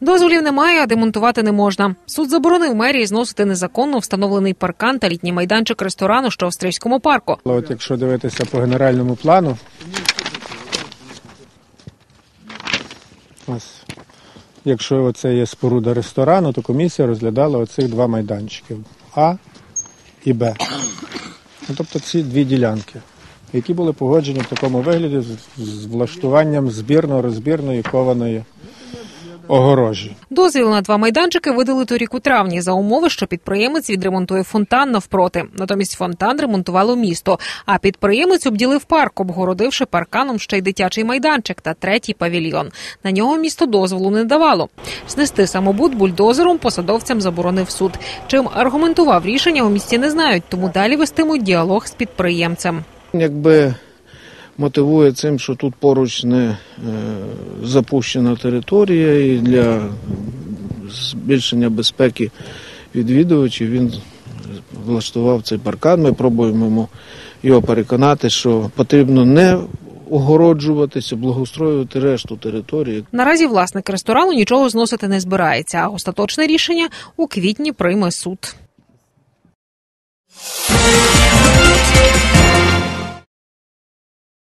Дозволів немає, а демонтувати не можна. Суд заборонив мерії зносити незаконно встановлений паркан та літній майданчик ресторану, що в австрійському парку. От якщо дивитися по генеральному плану, ось, якщо це є споруда ресторану, то комісія розглядала оцих два майданчики А і Б. Ну, тобто ці дві ділянки, які були погоджені в такому вигляді з влаштуванням збірно-розбірної кованої огорожі. Дозвіл на два майданчики видали торік у травні за умови, що підприємець відремонтує фонтан навпроти. Натомість фонтан ремонтувало місто. А підприємець обділив парк, обгородивши парканом ще й дитячий майданчик та третій павільйон. На нього місто дозволу не давало. Знести самобут бульдозером посадовцям заборонив суд. Чим аргументував рішення у місті не знають, тому далі вестимуть діалог з підприємцем. Якби мотивує цим, що тут поруч не е, запущена територія, і для збільшення безпеки відвідувачів він влаштував цей паркан. Ми пробуємо його переконати, що потрібно не огороджуватися, благоустроювати решту території. Наразі власник ресторану нічого зносити не збирається. А остаточне рішення у квітні прийме суд.